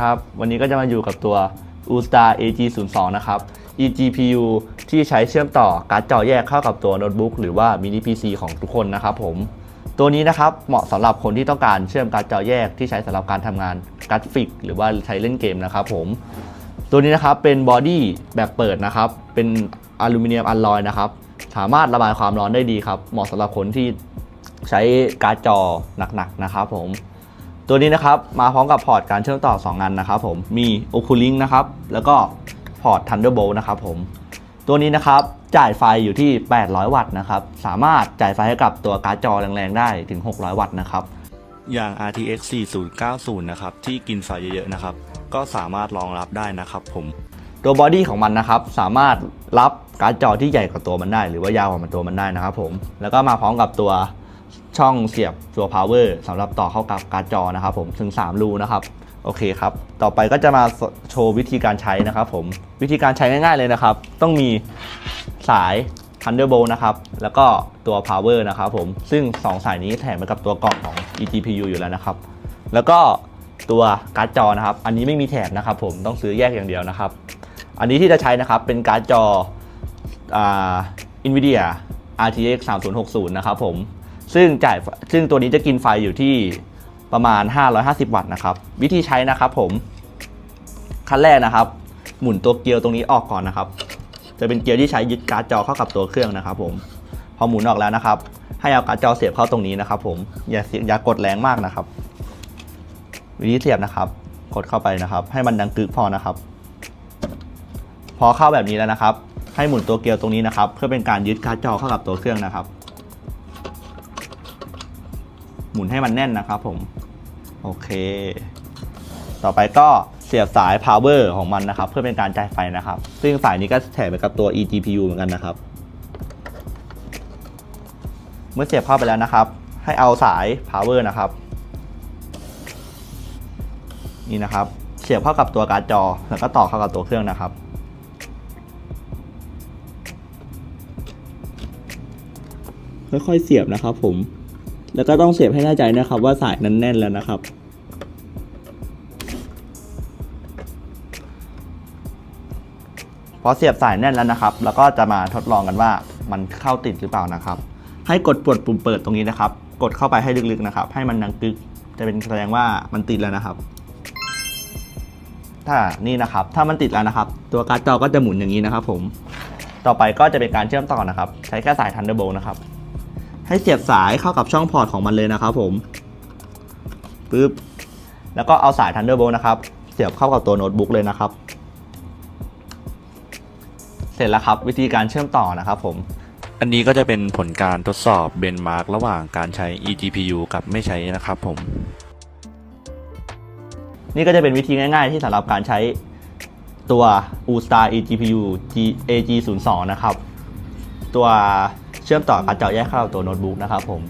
ครับ วันนี้ก็จะมาอยู่กับตัว U-Star AG02 นะครับ eGPU ที่ใช้เชื่อมต่อการ์ดจอแยกเข้ากับตัวโน้ตบุ๊กหรือว่ามินิ PC ของทุกคนนะครับผม ตัวนี้นะครับเหมาะสำหรับคนที่ต้องการเชื่อมการ์ดจอแยกที่ใช้สำหรับการทำงานกราฟิก หรือว่าใช้เล่นเกมนะครับผม ตัวนี้นะครับเป็นบอดี้แบบเปิดนะครับ เป็นอลูมิเนียมอลลอยนะครับ สามารถระบายความร้อนได้ดีครับ เหมาะสำหรับคนที่ใช้การ์ดจอหนักๆนะครับผม ตัวนี้นะครับมาพร้อมกับพอร์ตการเชื่อมต่อ 2 อันนะครับผมมี o c u l i n k นะครับแล้วก็พอร์ต Thunderbolt นะครับผมตัวนี้นะครับจ่ายไฟอยู่ที่ 800 วัตต์นะครับสามารถจ่ายไฟให้กับตัวการ์ดจอแรงๆ ได้ถึง 600 วัตต์นะครับอย่าง RTX 4090 นะครับที่กินไฟเยอะๆนะครับก็สามารถรองรับได้นะครับผมตัวบอดี้ของมันนะครับสามารถรับการ์ดจอที่ใหญ่กว่าตัวมันได้ หรือว่ายาวกว่ามันตัวมันได้นะครับผมแล้วก็มาพร้อมกับตัว ช่องเสียบตัว power สำหรับต่อเข้ากับการ์ดจอนะครับผมถึง 3 รูนะครับโอเคครับ ต่อไปก็จะมาโชว์วิธีการใช้นะครับผม วิธีการใช้ง่ายๆเลยนะครับ ต้องมีสาย Thunderbolt นะครับ แล้วก็ตัว power นะครับผม ซึ่ง 2 สายนี้แถมมากับตัวกล่องของ eGPU อยู่แล้วนะครับ แล้วก็ตัวการ์ดจอนะครับ อันนี้ไม่มีแถบนะครับผม ต้องซื้อแยกอย่างเดียวนะครับ อันนี้ที่จะใช้นะครับ เป็นการ์ดจออ่า NVIDIA RTX 3060 นะครับผม ซึ่งจ่ายซึ่งตัวนี้จะกินไฟอยู่ที่ประมาณ 550 วัตต์นะครับ วิธีใช้นะครับผม ขั้นแรกนะครับ หมุนตัวเกียร์ตรงนี้ออกก่อนนะครับ จะเป็นเกียร์ที่ใช้ยึดการ์ดจอเข้ากับตัวเครื่องนะครับผม พอหมุนออกแล้วนะครับ ให้เอาการ์ดจอเสียบเข้าตรงนี้นะครับ ผม อย่าเสียอย่ากดแรงมากนะครับ วิธีเสียบนะครับ กดเข้าไปนะครับ ให้มันดังกึกพอนะครับ พอเข้าแบบนี้แล้วนะครับ ให้หมุนตัวเกียร์ตรงนี้นะครับ เพื่อเป็นการยึดการ์ดจอเข้ากับตัวเครื่องนะครับ หมุนให้มันแน่นนะครับผม โอเค ต่อไปก็เสียบสาย power ของมันนะครับ เพื่อเป็นการจ่ายไฟนะครับ ซึ่งสายนี้ก็แถมไปกับตัว eGPU เหมือนกันนะครับ เมื่อเสียบเข้าไปแล้วนะครับ ให้เอาสาย power นะครับ นี่นะครับ เสียบเข้ากับตัวการ์ดจอ แล้วก็ต่อเข้ากับตัวเครื่องนะครับค่อยๆเสียบนะครับผม แล้วก็ต้องเสียบให้แน่ใจนะครับ ว่าสายนั้นแน่นแล้วนะครับ พอเสียบสายแน่นแล้วนะครับ แล้วก็จะมาทดลองกันว่ามันเข้าติดหรือเปล่านะครับ ให้กดปวดปุ่มเปิดตรงนี้นะครับ กดเข้าไปให้ลึกๆนะครับ ให้มันดังกึก จะเป็นแสดงว่ามันติดแล้วนะครับ ถ้านี่นะครับ ถ้ามันติดแล้วนะครับ ตัวการ์ดจอก็จะหมุนอย่างนี้นะครับ ผม ต่อไปก็จะเป็นการเชื่อมต่อนะครับ ใช้แค่สาย Thunderbolt นะครับ ให้เสียบสายเข้ากับช่องพอร์ตของมันเลยนะครับผมปึ๊บแล้วก็เอาสาย Thunderbolt นะครับ เสียบเข้ากับตัวโน้ตบุ๊กเลยนะครับ เสร็จแล้วครับวิธีการเชื่อมต่อนะครับผม อันนี้ก็จะเป็นผลการทดสอบเบนมาร์กระหว่างการใช้ eGPU กับไม่ใช้นะครับผม นี่ก็จะเป็นวิธีง่ายๆ ที่สำหรับการใช้ตัว U-Star eGPU G- AG02 นะครับ ตัว เชื่อมต่อการเจาะแยกเข้าตัวโน้ตบุ๊กนะครับผม